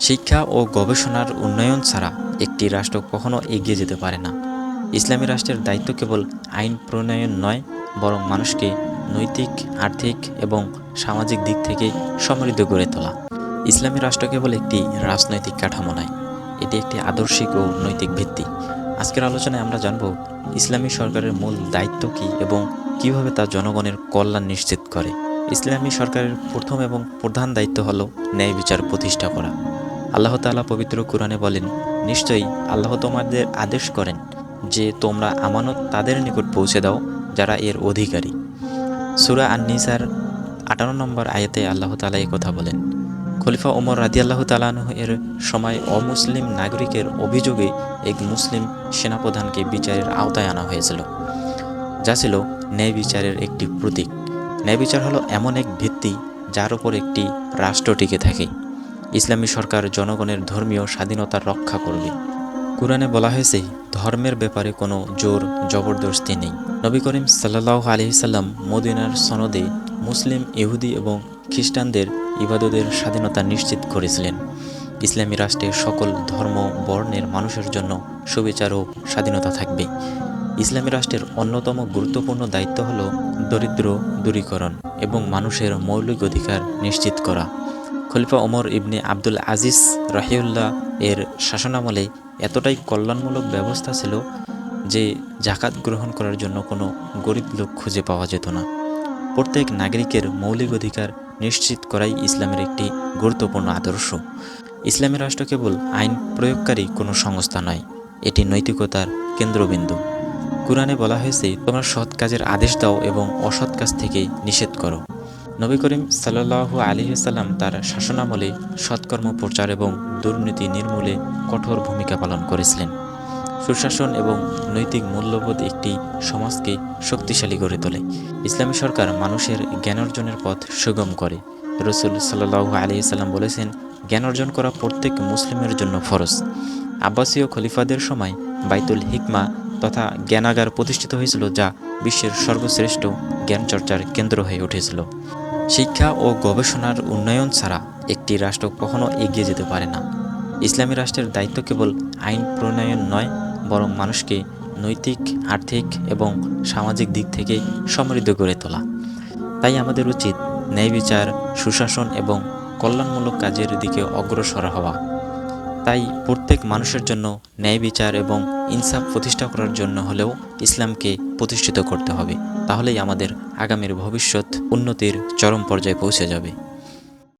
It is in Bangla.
শিক্ষা ও গবেষণার উন্নয়ন ছাড়া একটি রাষ্ট্র কখনো এগিয়ে যেতে পারে না। ইসলামী রাষ্ট্রের দায়িত্ব কেবল আইন প্রণয়ন নয়, বরং মানুষকে নৈতিক, আর্থিক এবং সামাজিক দিক থেকে সমৃদ্ধ গড়ে তোলা। ইসলামী রাষ্ট্র কেবল একটি রাজনৈতিক কাঠামো নয়, এটি একটি আদর্শিক ও নৈতিক ভিত্তি। আজকের আলোচনায় আমরা জানব, ইসলামী সরকারের মূল দায়িত্ব কী এবং কীভাবে তা জনগণের কল্যাণ নিশ্চিত করে? ইসলামী সরকারের প্রথম এবং প্রধান দায়িত্ব হল ন্যায় বিচার প্রতিষ্ঠা করা। আল্লাহ তালা পবিত্র কোরআনে বলেন, নিশ্চয়ই আল্লাহ তোমাদের আদেশ করেন যে তোমরা আমানত তাদের নিকট পৌঁছে দাও যারা এর অধিকারী। সুরা আন-নিসার আটান্ন নম্বর আয়াতে আল্লাহ এই কথা বলেন, খলিফা ওমর রাদি আল্লাহ তালাহ এর সময় অমুসলিম নাগরিকের অভিযোগে এক মুসলিম সেনাপ্রধানকে বিচারের আওতায় আনা হয়েছিল, যা ছিল ন্যায় বিচারের একটি প্রতীক। ন্যায় বিচার হলো এমন এক ভিত্তি যার উপর একটি রাষ্ট্র টিকে থাকে। ইসলামী সরকার জনগণের ধর্মীয় স্বাধীনতা রক্ষা করবে। কোরআনে বলা হয়েছে, ধর্মের ব্যাপারে কোনো জোর, জবরদস্তি নেই। নবী করিম সাল্লাহ আলহিসাল্লাম মদিনার সনদে মুসলিম, ইহুদি এবং খ্রিস্টানদের ইবাদতের স্বাধীনতা নিশ্চিত করেছিলেন। ইসলামী রাষ্ট্রে সকল ধর্ম, বর্ণের মানুষের জন্য সুবিচার ও স্বাধীনতা থাকবে। ইসলামী রাষ্ট্রের অন্যতম গুরুত্বপূর্ণ দায়িত্ব হল দরিদ্র দূরীকরণ এবং মানুষের মৌলিক অধিকার নিশ্চিত করা। খলিফা ওমর ইবনে আব্দুল আজিজ রাহিউল্লাহ এর শাসনামলে এতটাই কল্যাণমূলক ব্যবস্থা ছিল যে জাকাত গ্রহণ করার জন্য কোনো গরিব লোক খুঁজে পাওয়া যেত না। প্রত্যেক নাগরিকের মৌলিক অধিকার নিশ্চিত করাই ইসলামের একটি গুরুত্বপূর্ণ আদর্শ। ইসলামী রাষ্ট্র কেবল আইন প্রয়োগকারী কোনো সংস্থা নয়, এটি নৈতিকতার কেন্দ্রবিন্দু। কোরআনে বলা হয়েছে, তোমরা সৎ কাজের আদেশ দাও এবং অসৎ কাজ থেকে নিষেধ করো। নবী করিম সাল্লাহু আলিহাল্লাম তার শাসনামলে, সৎকর্ম প্রচার এবং দুর্নীতি নির্মূলে কঠোর ভূমিকা পালন করেছিলেন। সুশাসন এবং নৈতিক মূল্যবোধ একটি সমাজকে শক্তিশালী করে তোলে। ইসলামী সরকার মানুষের জ্ঞান অর্জনের পথ সুগম করে। রসুল সাল্লাহু আলিয়াল্লাম বলেছেন, জ্ঞান অর্জন করা প্রত্যেক মুসলিমের জন্য ফরজ। আব্বাসীয় খলিফাদের সময় বাইতুল হিকমা তথা জ্ঞানাগার প্রতিষ্ঠিত হয়েছিল যা বিশ্বের সর্বশ্রেষ্ঠ জ্ঞানচর্চার কেন্দ্র হয়ে উঠেছিল। শিক্ষা ও গবেষণার উন্নয়ন ছাড়া একটি রাষ্ট্র কখনো এগিয়ে যেতে পারে না। ইসলামী রাষ্ট্রের দায়িত্ব কেবল আইন প্রণয়ন নয়, বরং মানুষকে নৈতিক, আর্থিক এবং সামাজিক দিক থেকে সমৃদ্ধ গড়ে তোলা। তাই আমাদের উচিত ন্যায় বিচার, সুশাসন এবং কল্যাণমূলক কাজের দিকে অগ্রসর হওয়া। তাই প্রত্যেক মানুষের জন্য ন্যায় বিচার এবং ইনসাফ প্রতিষ্ঠা করার জন্য হলেও ইসলামকে প্রতিষ্ঠিত করতে হবে। তাহলেই আমাদের আগামীর ভবিষ্যৎ উন্নতির চরম পর্যায়ে পৌঁছে যাবে।